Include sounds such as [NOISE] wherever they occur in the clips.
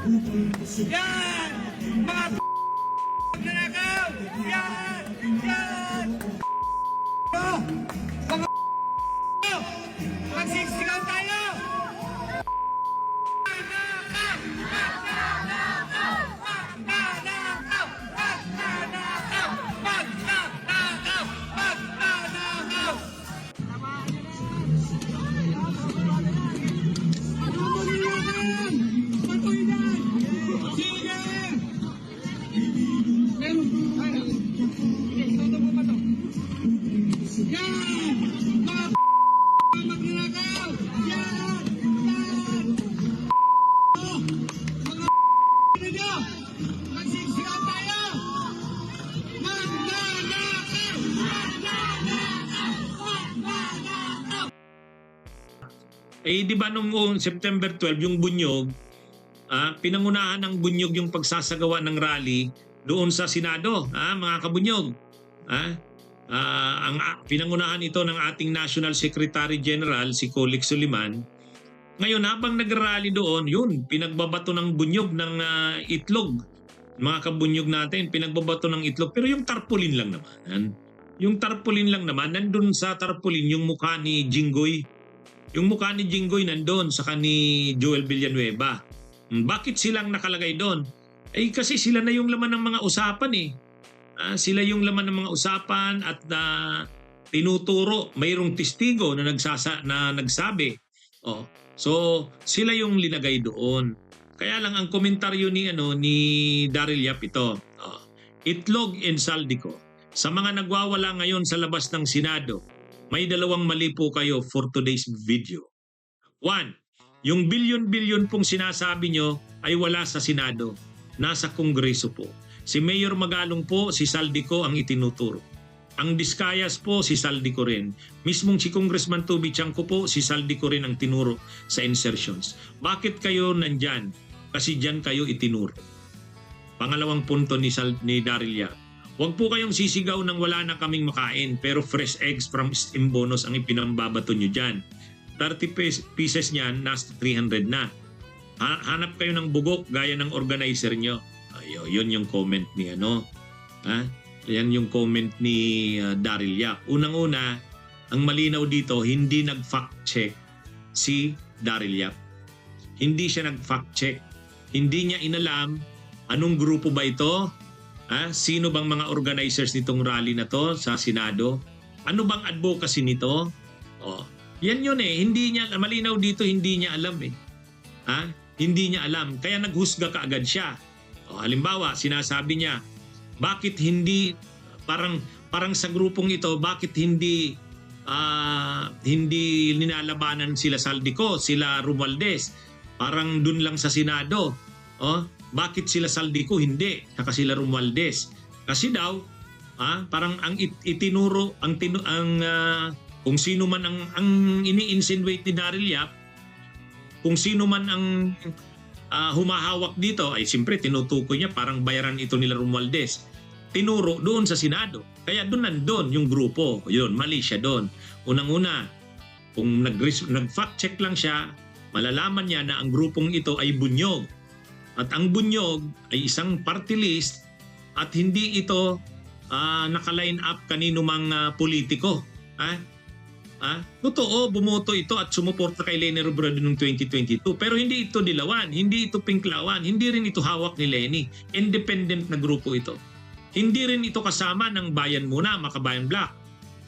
Yan! Mga nanakaw! Yan! Yan! Oh! Mga Magsisigaw tayo! Yan! Mga magnanakaw! Yan! Yan! Oh! Mga! Eh, di ba nung uh, September 12, yung bunyog, ah, pinangunahan ng bunyog yung pagsasagawa ng rally doon sa Senado, ah, mga kabunyog. Ah, ah, ang ah, pinangunahan ito ng ating National Secretary General, si Colik Suliman. Ngayon, habang nag-rally doon, yun, pinagbabato ng bunyog ng ah, itlog. Mga kabunyog natin, pinagbabato ng itlog. Pero yung tarpaulin lang naman. Yung tarpaulin lang naman, nandun sa tarpaulin yung mukha ni Jinggoy yung mukha ni Jinggoy nandun sa ni Joel Villanueva. Hmm, Bakit silang nakalagay doon? Eh kasi sila na yung laman ng mga usapan eh. Ah, sila yung laman ng mga usapan at na tinuturo mayroong testigo na nagsasa na nagsabi. Oh. So sila yung linagay doon. Kaya lang ang komentaryo ni ano ni Daryl Yap ito. Oh. Itlog and Saldico. Sa mga nagwawala ngayon sa labas ng Senado, may dalawang mali po kayo for today's video. One, yung bilyon-bilyon pong sinasabi nyo ay wala sa Senado. Nasa Kongreso po. Si Mayor Magalong po, si Saldico ang itinuturo. Ang Discayas po, si Saldico rin. Mismong si Congressman Toby Chanco po, si Saldico rin ang tinuro sa insertions. Bakit kayo nandyan? Kasi dyan kayo itinuro. Pangalawang punto ni, Sal, ni Daryl Yap. Huwag po kayong sisigaw nang wala na kaming makain pero fresh eggs from Imbonos ang ipinambabato nyo dyan. 30 pes- pieces niyan, nasa 300 na. Ha- hanap kayo ng bugok gaya ng organizer nyo. Ayo, yun yung comment ni ano. Ha? Yan yung comment ni uh, Daryl Yap. Unang-una, ang malinaw dito, hindi nag-fact check si Daryl Yap. Hindi siya nag-fact check. Hindi niya inalam anong grupo ba ito, Ah, sino bang mga organizers nitong rally na to sa Senado? Ano bang advocacy nito? Oh, yan yun eh. Hindi niya, malinaw dito, hindi niya alam eh. Ha? Hindi niya alam. Kaya naghusga kaagad siya. O, halimbawa, sinasabi niya, bakit hindi, parang, parang sa grupong ito, bakit hindi, ah, hindi ninalabanan sila Saldico, sila Romualdez? Parang dun lang sa Senado. Oh, bakit sila Saldico hindi? Saka sila Romualdez. Kasi daw, ah, parang ang it- itinuro, ang tinu- ang ah, kung sino man ang ang ini-insinuate ni Daryl Yap, kung sino man ang ah, humahawak dito, ay siyempre tinutukoy niya parang bayaran ito nila Romualdez. Tinuro doon sa Senado. Kaya doon nandun yung grupo. Yun, mali siya doon. Unang-una, kung nag- nag-fact check lang siya, malalaman niya na ang grupong ito ay bunyog. At ang bunyog ay isang party list at hindi ito ah, naka-line up kanino mang ah, politiko. Ha? Ha? Totoo, bumoto ito at sumuporta kay Lenny Robredo noong 2022. Pero hindi ito dilawan, hindi ito pinklawan, hindi rin ito hawak ni Lenny. Independent na grupo ito. Hindi rin ito kasama ng Bayan Muna, Makabayan Black.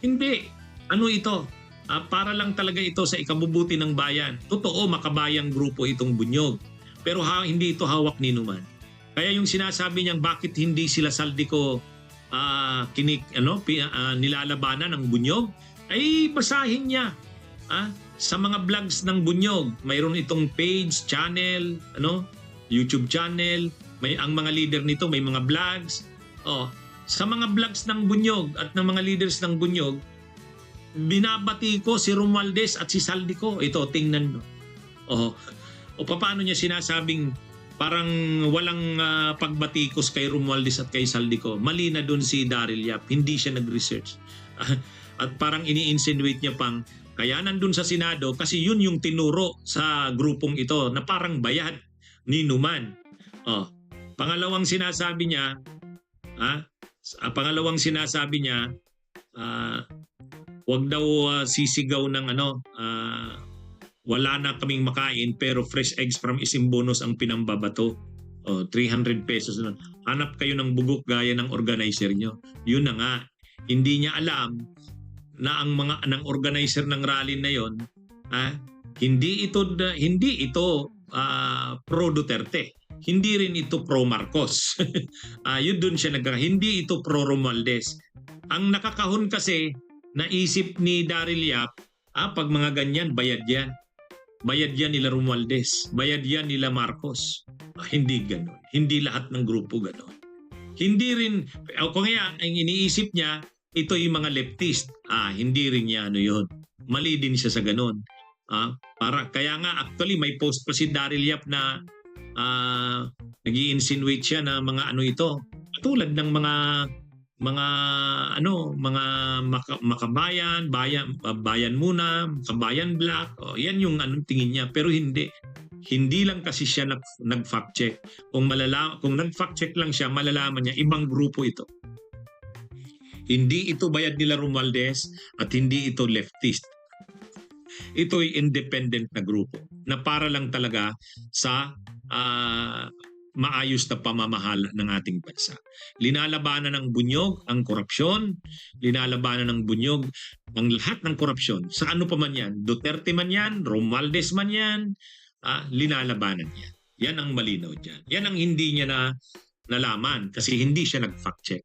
Hindi. Ano ito? Ah, para lang talaga ito sa ikabubuti ng bayan. Totoo, makabayang grupo itong bunyog. Pero ha, hindi ito hawak ni Numan. Kaya yung sinasabi niyang bakit hindi sila Saldico ah kinik ano pi, ah, nilalabanan ng bunyog ay basahin niya. Ah, sa mga vlogs ng bunyog mayroon itong page channel ano? YouTube channel. May ang mga leader nito may mga vlogs. Oh sa mga vlogs ng bunyog at ng mga leaders ng bunyog binabati ko si Romualdez at si Saldico. Ito tingnan mo oh o paano niya sinasabing parang walang ah, pagbatikos kay Romualdez at kay Saldico. Mali na doon si Daryl Yap. Hindi siya nag-research. [LAUGHS] at parang ini-insinuate niya pang kaya nandun sa Senado kasi yun yung tinuro sa grupong ito na parang bayad. ni Numan. Oh, pangalawang sinasabi niya, ha? Ah, pangalawang sinasabi niya, ah, wag daw ah, sisigaw ng ano, ah, wala na kaming makain pero fresh eggs from Isimbonos ang pinambabato. Oh, 300 pesos na. Hanap kayo ng bugok gaya ng organizer nyo. Yun na nga. Hindi niya alam na ang mga ng organizer ng rally na yon, ah, hindi ito hindi ito ah, pro Duterte. Hindi rin ito pro Marcos. [LAUGHS] Ah, yun doon siya nag hindi ito pro Romualdez. Ang nakakahon kasi naisip ni Daryl Yap, ah, pag mga ganyan bayad yan. Bayad yan nila Romualdez. Bayad yan nila Marcos. Ah, hindi ganon. Hindi lahat ng grupo ganon. Hindi rin, kung kaya ang iniisip niya, ito yung mga leftist. Ah, hindi rin niya ano yun. Mali din siya sa ganon. Ah, para, kaya nga actually may post pa si Daryl Yap na ah, nag insinuate siya na mga ano ito. Tulad ng mga mga ano mga maka, makabayan bayan bayan muna kabayan black o yan yung anong tingin niya pero hindi hindi lang kasi siya nag, nag fact check kung malala kung nag fact check lang siya malalaman niya ibang grupo ito hindi ito bayad nila Romualdez at hindi ito leftist ito ay independent na grupo na para lang talaga sa ah, maayos na pamamahala ng ating bansa. Linalabanan ng bunyog ang korupsyon, linalabanan ng bunyog ang lahat ng korupsyon. Sa ano pa man yan, Duterte man yan, Romualdez man yan, ah, linalabanan yan. Yan ang malinaw dyan. Yan ang hindi niya na nalaman kasi hindi siya nag-fact check.